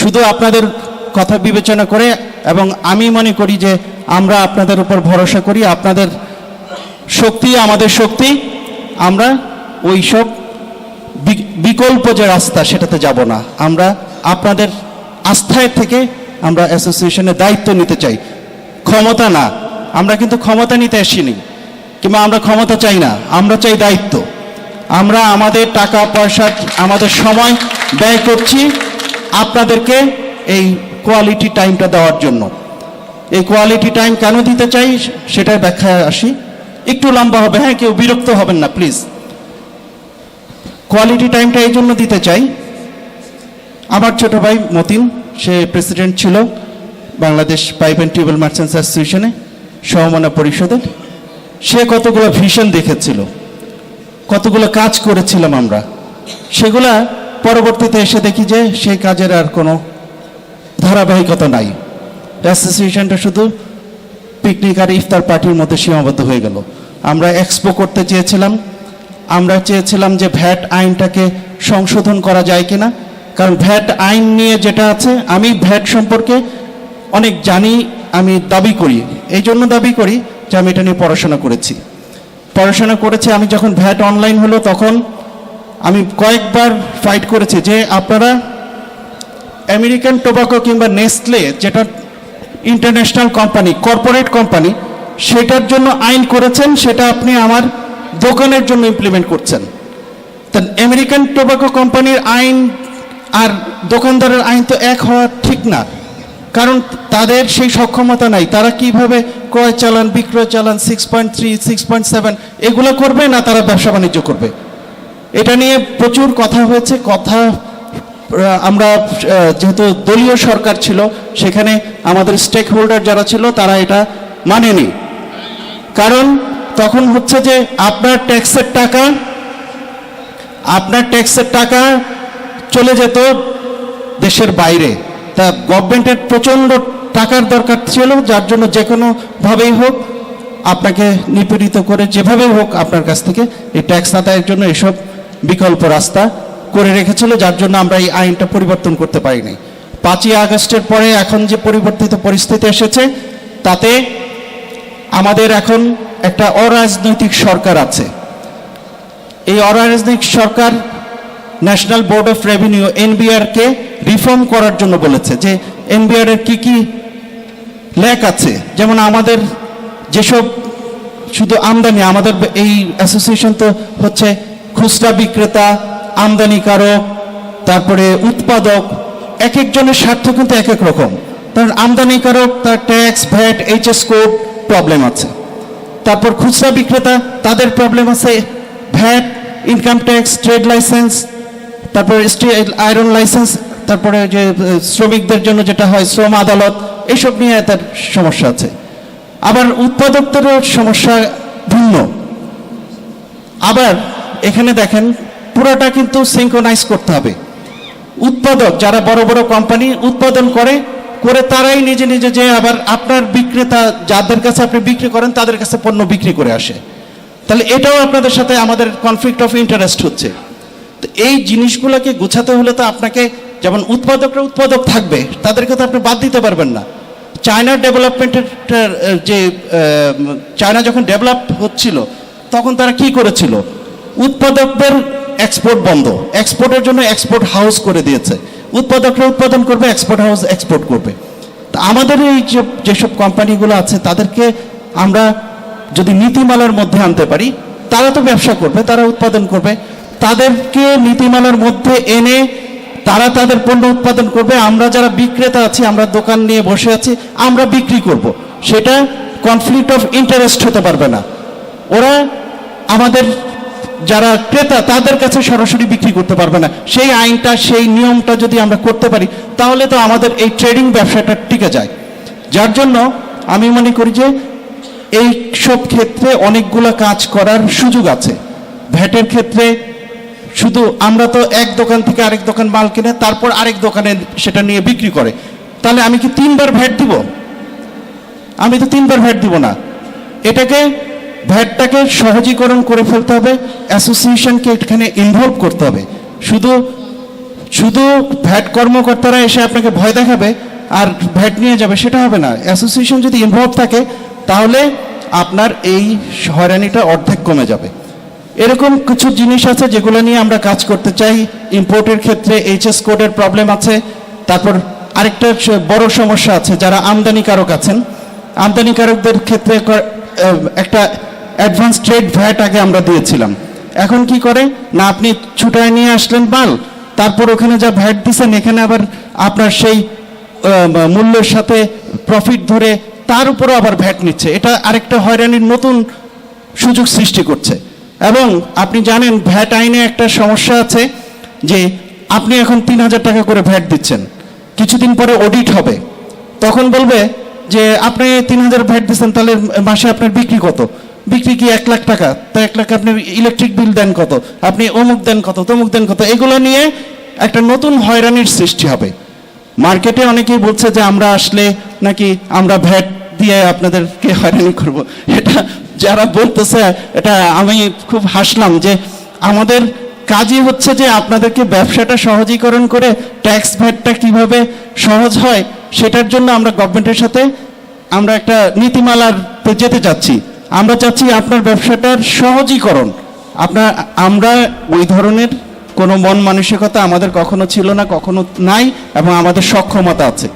শুধু আপনাদের কথা বিবেচনা করে এবং আমি মনে করি যে আমরা আপনাদের উপর ভরসা করি, আপনাদের শক্তি আমাদের শক্তি, আমরা ওই সব বিকল্প যে রাস্তা সেটাতে যাব না। আমরা আপনাদের আস্থায় থেকে আমরা অ্যাসোসিয়েশনের দায়িত্ব নিতে চাই। ক্ষমতা না। আমরা কিন্তু ক্ষমতা নিতে আসিনি, কিংবা আমরা ক্ষমতা চাই না, আমরা চাই দায়িত্ব। আমরা আমাদের টাকা পয়সা আমাদের সময় ব্যয় করছি। আপনাদেরকে এই কোয়ালিটি টাইমটা দেওয়ার জন্য। এই কোয়ালিটি টাইম কেন দিতে চাই সেটার ব্যাখ্যায় আসি। একটু লম্বা হবে হ্যাঁ কেউ বিরক্ত হবেন না প্লিজ কোয়ালিটি টাইমটা এই জন্য দিতে চাই। আমার ছোট ভাই মতিন, সে প্রেসিডেন্ট ছিল Bangladesh pipe and tubewell merchants অ্যাসোসিয়েশনে সমমনা পরিষদের। সে কতগুলো ভিশন দেখেছিল, কতগুলো কাজ করেছিলাম আমরা। সেগুলা পরবর্তীতে এসে দেখি যে সেই কাজের আর কোনো ধারাবাহিকতা নাই। অ্যাসোসিয়েশনটা শুধু পিকনিক আর ইফতার পার্টির মধ্যে সীমাবদ্ধ হয়ে গেল। আমরা এক্সপো করতে চেয়েছিলাম। আমরা চেয়েছিলাম যে ভ্যাট আইনটাকে সংশোধন করা যায় কিনা। কারণ ভ্যাট আইন নিয়ে যেটা আছে, আমি ভ্যাট সম্পর্কে অনেক জানি, আমি দাবি করি। এই জন্য দাবি করি যে আমি এটা নিয়ে পড়াশোনা করেছি। পড়াশোনা করেছি, আমি যখন ভ্যাট অনলাইন হলো, তখন আমি কয়েকবার ফাইট করেছি যে আপনারা আমেরিকান টোবাকো কিংবা নেসলে যেটা ইন্টারন্যাশনাল কোম্পানি কর্পোরেট কোম্পানি সেটার জন্য আইন করেছেন, সেটা আপনি আমার দোকানের জন্য ইমপ্লিমেন্ট করছেন। তা আমেরিকান টোবাকো কোম্পানির আইন আর দোকানদারের আইন তো এক হওয়া ঠিক না। কারণ তাদের সেই সক্ষমতা নাই। তারা কীভাবে ক্রয় চালান, বিক্রয় চালান six point three six point seven এগুলো করবে না তারা ব্যবসা বাণিজ্য করবে? এটা নিয়ে প্রচুর কথা হয়েছে। কথা আমরা যেহেতু দলীয় সরকার ছিল, সেখানে আমাদের স্টেক হোল্ডার যারা ছিল, তারা এটা মানেনি। কারণ তখন হচ্ছে যে আপনার ট্যাক্সের টাকা, আপনার ট্যাক্সের টাকা চলে যেত দেশের বাইরে। তা গভর্নমেন্টের প্রচণ্ড টাকার দরকার ছিল, যার জন্য যে কোনোভাবেই হোক, আপনাকে নিপীড়িত করে যেভাবেই হোক আপনার কাছ থেকে এই ট্যাক্স আদায়ের জন্য এসব বিকল্প রাস্তা করে রেখেছিল, যার জন্য আমরা এই আইনটা পরিবর্তন করতে পারিনি। পাঁচই আগস্টের পরে এখন যে পরিবর্তিত পরিস্থিতি এসেছে, তাতে আমাদের এখন একটা অরাজনৈতিক সরকার আছে। এই অরাজনৈতিক সরকার ন্যাশনাল বোর্ড অফ রেভিনিউ এনবিআরকে রিফর্ম করার জন্য বলেছে যে এনবিআর এর কি কি ল্যাক আছে। যেমন আমাদের যেসব শুধু আমদানি, আমাদের এই অ্যাসোসিয়েশন তো হচ্ছে খুচরা বিক্রেতা আমদানিকারক তারপরে উৎপাদক এক একজনের স্বার্থ কিন্তু এক এক রকম কারণ আমদানিকারক তার tax VAT HS code problem আছে। তারপর খুচরা বিক্রেতা, তাদের প্রবলেম আছে VAT income tax trade license তারপরে আয়রন লাইসেন্স তারপরে যে শ্রমিকদের জন্য যেটা হয় শ্রম আদালত এইসব নিয়ে তার সমস্যা আছে। আবার উৎপাদকদেরও সমস্যা ভিন্ন। আবার এখানে দেখেন পুরোটা কিন্তু সিঙ্ক্রোনাইজ করতে হবে। উৎপাদক, যারা বড় বড় কোম্পানি উৎপাদন করে করে তারাই নিজে নিজে যে আবার আপনার বিক্রেতা, যাদের কাছে আপনি বিক্রি করেন, তাদের কাছে পণ্য বিক্রি করে আসে। তাহলে এটাও আপনাদের সাথে আমাদের কনফ্লিক্ট অফ ইন্টারেস্ট হচ্ছে। তো এই জিনিসগুলোকে গোছাতে হলে তো আপনাকে, যেমন উৎপাদকরা উৎপাদক থাকবে, তাদেরকে তো আপনি বাদ দিতে পারবেন না। চায়নার ডেভেলপমেন্টের যে চায়না যখন ডেভেলপ হচ্ছিল, তখন তারা কি করেছিল? উৎপাদকদের এক্সপোর্ট বন্ধ। এক্সপোর্টের জন্য এক্সপোর্ট হাউস করে দিয়েছে। উৎপাদকরা উৎপাদন করবে এক্সপোর্ট হাউস এক্সপোর্ট করবে। তা আমাদের এই যেসব কোম্পানিগুলো আছে, তাদেরকে আমরা যদি নীতিমালার মধ্যে আনতে পারি, তারা তো ব্যবসা করবে, তারা উৎপাদন করবে। তাদেরকে নীতিমালার মধ্যে এনে তারা তাদের পণ্য উৎপাদন করবে। আমরা যারা বিক্রেতা আছি, আমরা দোকান নিয়ে বসে আছি, আমরা বিক্রি করব। সেটা কনফ্লিক্ট অফ ইন্টারেস্ট হতে পারবে না। ওরা আমাদের যারা ক্রেতা, তাদের কাছে সরাসরি বিক্রি করতে পারবে না। সেই আইনটা, সেই নিয়মটা যদি আমরা করতে পারি, তাহলে তো আমাদের এই ট্রেডিং ব্যবসাটা টিকে যায়। যার জন্য আমি মনে করি যে, এই সব ক্ষেত্রে অনেকগুলো কাজ করার সুযোগ আছে। ভ্যাটের ক্ষেত্রে শুধু আমরা তো এক দোকান থেকে আরেক দোকান মাল কিনে, তারপর আরেক দোকানে সেটা নিয়ে বিক্রি করে। তাহলে আমি কি তিনবার ভ্যাট দিব? আমি তো তিনবার ভ্যাট দিব না। এটাকে ভ্যাটটাকে সহজীকরণ করে ফেলতে হবে, অ্যাসোসিয়েশনকে এখানে ইনভলভ করতে হবে। শুধু শুধু ভ্যাট কর্মকর্তারা এসে আপনাকে ভয় দেখাবে আর ভ্যাট নিয়ে যাবে, সেটা হবে না। অ্যাসোসিয়েশন যদি ইনভলভ থাকে, তাহলে আপনার এই হয়রানিটা অর্ধেক কমে যাবে। এরকম কিছু জিনিস আছে যেগুলো নিয়ে আমরা কাজ করতে চাই। ইম্পোর্টের ক্ষেত্রে এইচএস কোডের প্রবলেম আছে। তারপর আরেকটা বড় সমস্যা আছে, যারা আমদানিকারক আছেন। আমদানিকারকদের ক্ষেত্রে একটা অ্যাডভান্স ট্রেড ভ্যাট আগে আমরা দিয়েছিলাম। এখন কি করে? না, আপনি ছুটায় নিয়ে আসলেন মাল, তারপর ওখানে যা ভ্যাট দিচ্ছেন এখানে আবার আপনার সেই মূল্যের সাথে প্রফিট ধরে তার উপরও আবার ভ্যাট নিচ্ছে। এটা আরেকটা হয়রানির নতুন সুযোগ সৃষ্টি করছে। এবং আপনি জানেন, ভ্যাট আইনে একটা সমস্যা আছে যে আপনি এখন তিন হাজার টাকা করে ভ্যাট দিচ্ছেন। কিছুদিন পরে অডিট হবে। তখন বলবে যে, আপনি তিন হাজার ভ্যাট দিচ্ছেন তাহলে মাসে আপনার বিক্রি কত? বিক্রি কি এক লাখ টাকা? তা এক লাখ আপনি ইলেকট্রিক বিল দেন কত? আপনি অমুক দেন কত, তমুক দেন কত? এগুলো নিয়ে একটা নতুন হয়রানির সৃষ্টি হবে। মার্কেটে অনেকেই বলছে যে আমরা আসলে নাকি আমরা ভ্যাট দিয়ে আপনাদেরকে হয়রানি করব। এটা যারা বলতেছে, এটা আমি খুব হাসলাম যে আমাদের কাজই হচ্ছে যে আপনাদেরকে ব্যবসাটা সহজীকরণ করে ট্যাক্স ভ্যাটটা কীভাবে সহজ হয়, সেটার জন্য আমরা গভর্নমেন্টের সাথে আমরা একটা নীতিমালার যেতে চাচ্ছি। আমরা চাচ্ছি আপনার ব্যবসাটার সহজীকরণ। আপনার, আমরা ওই ধরনের কোনো মন মানসিকতা আমাদের কখনো ছিল না, কখনো নাই, এবং আমাদের সক্ষমতা আছে।